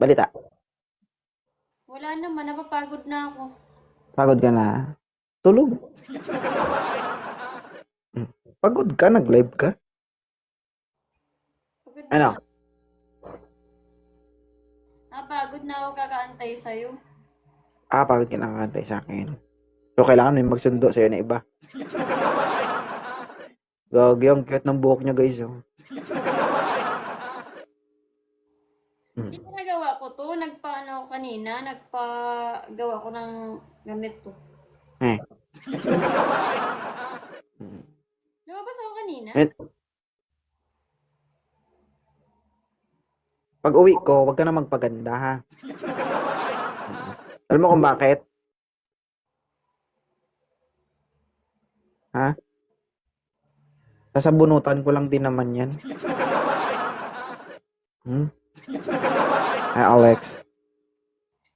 Balita. Wala naman, napapagod na ako. Pagod ka na. Tulog. Hmm. Pagod ka, nag-live ka. Pagod Ano? na. Napagod na ako kakaantay sa'yo. Ah, pagod ka na kakantay sa akin. So, kailangan may magsundo sa'yo na iba. Gagi, ang cute ng buhok niya, guys. Oh. Hmm. Hindi nagawa ko to. Nagpaano ako kanina. Nagpagawa ko ng ganito. Eh. Lumabas ako kanina. Eh. Pag uwi ko, wag ka na magpaganda, ha? Hmm. Alam mo kung bakit? Ha? Sasabunutan ko lang din naman yan. Hmm? Hi, Alex.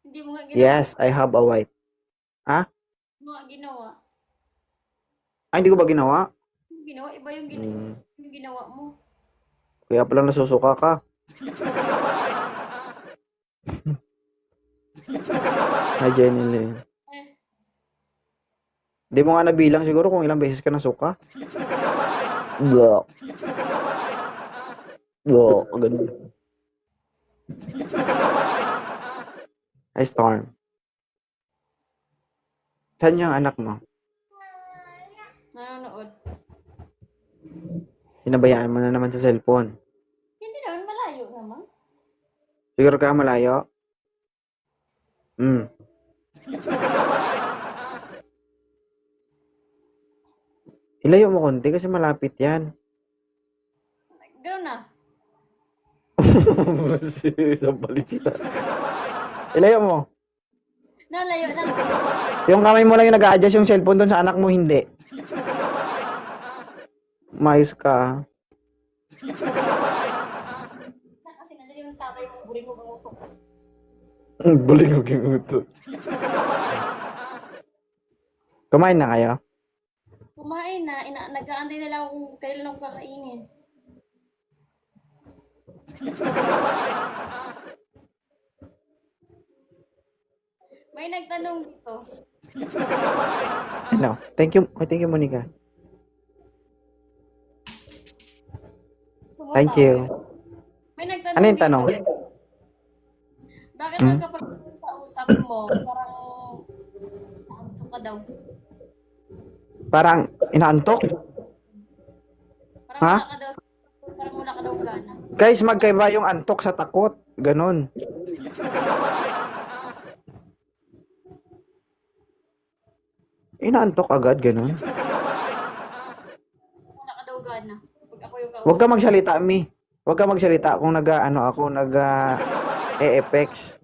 Hindi mo nga ginawa. Yes, I have a wife. Hindi mo nga ginawa. Ay, hindi ko ba ginawa? Yung ginawa, iba yung, gina- Hmm. yung ginawa mo. Kaya pala nasusuka ka. Hi, Jenny Lynn. Eh, Di mo nga nabilang siguro kung ilang beses ka nasuka. Blah. Blah. Ganun. Hi, Storm. Saan yung anak mo? nanonood. Pinabayaan mo na naman sa cellphone. Hindi naman, malayo naman. Siguro ka malayo? Hmm. Ilayo mo konti kasi malapit yan. Ganun na. Sa balita. Ilayo mo. Nalayo na. Yung kamay mo lang yung nag-a-adjust yung cellphone doon sa anak mo, hindi. Mais ka. kasi nandiyan yung tatay ko, buring ko pangutok. Buling ako yung uto. Kumain na kayo? Kumain na, ina nag-aantay na lang kung kailan ako kakainin. May nagtanong dito. Ano? Thank you. oh, Thank you, Monica. Thank you. May nagtanong Ano yung dito. tanong? Bakit Hmm? hmm? kapag kausap mo, parang naantok ka daw? Parang inaantok? Parang Ha? wala ka daw, parang wala ka daw gana. Guys, magkaiba yung antok sa takot. Ganon. Inaantok agad, ganon. Wala ka daw gana. Pag ako yung kausap. Huwag ka magsalita, Mi. Huwag ka magsalita kung nag ano ako, nag e-effects.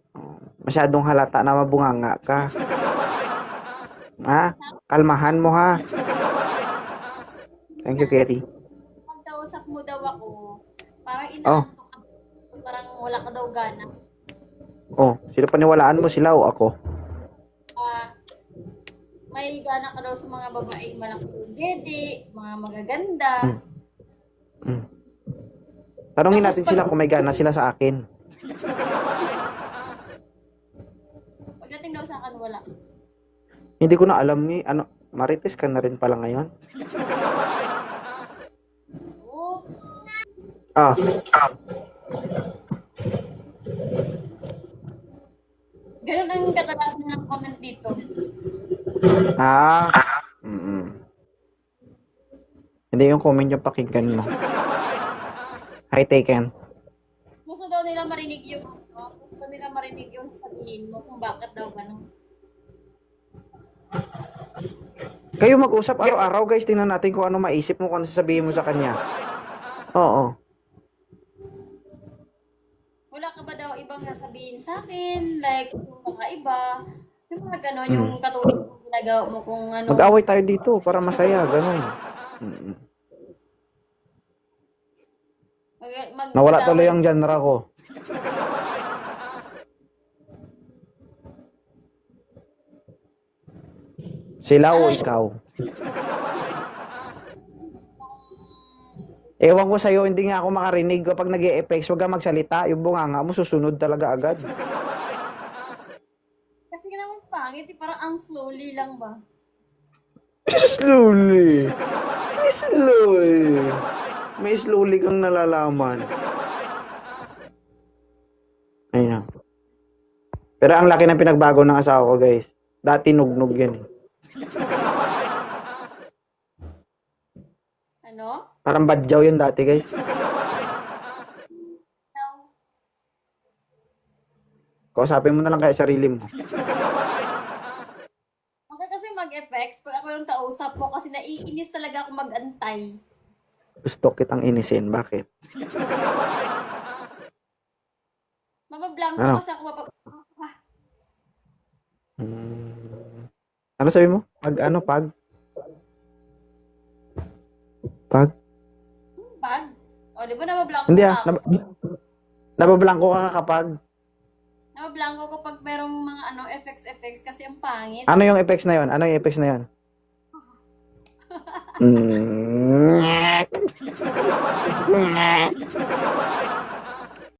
Masyadong halata na mabunganga ka. Ha? Kalmahan mo ha. Thank you, Kerry. Pag kausap mo daw ako, parang Oh. inaantok ka. Parang wala ka daw gana. Oh, sino paniwalaan mo sila o ako? Ah, may gana ka daw sa mga babaeng malaki yung dede, mga magaganda. Mm. Tanungin natin sila kung may gana sila sa akin. Pagdating daw sa akin, wala. Hindi ko na alam ni ano, marites ka na rin pala ngayon. Oo, Ah, ganun ang kadalasan ng comment dito. ah. Mm. Hindi yung comment yung pakinggan mo. Hi, taken. Gusto daw nila marinig yung, ano, gusto nila marinig yung sabihin mo kung bakit daw ganun. Kayo mag-usap araw-araw guys, tingnan natin kung ano maisip mo kung ano sasabihin mo sa kanya. Oo. Wala ka ba daw ibang sasabihin sa akin? Like, kakaiba? Yung mga ganon, yung katulad ng ginagawa mo kung ano. Mag-away tayo dito para masaya, ganun. Mm. mag, mag, Nawala tuloy ang genre ko. Sila o ikaw? Ewan ko sa'yo, hindi nga ako makarinig kapag nag effects Huwag kang magsalita. Yung bunganga mo, susunod talaga agad. Kasi ka naman pangit, eh, parang ang slowly lang ba? Slowly. Slowly. May slowly kang nalalaman. Ayun na. Pero ang laki ng pinagbago ng asawa ko, guys. Dati nugnog yan eh. Ano? Parang badyaw yun dati, guys. No. Kausapin mo na lang kaya sarili mo. Huwag ka kasi mag-effects pag ako yung kausap mo kasi naiinis talaga ako mag-antay. Gusto kitang inisin. Bakit? Mabablanko Ano? kasi ako mapag... Ah, Hmm. Ano sabi mo? Pag ano? Pag? Pag? pag? O, di ba nabablanko Hindi ah. Nab- nabablangko ka kapag. Nabablanko ko pag merong mga ano, effects, effects kasi ang pangit. Ano yung effects na yon? Ano yung effects na yon? Mm.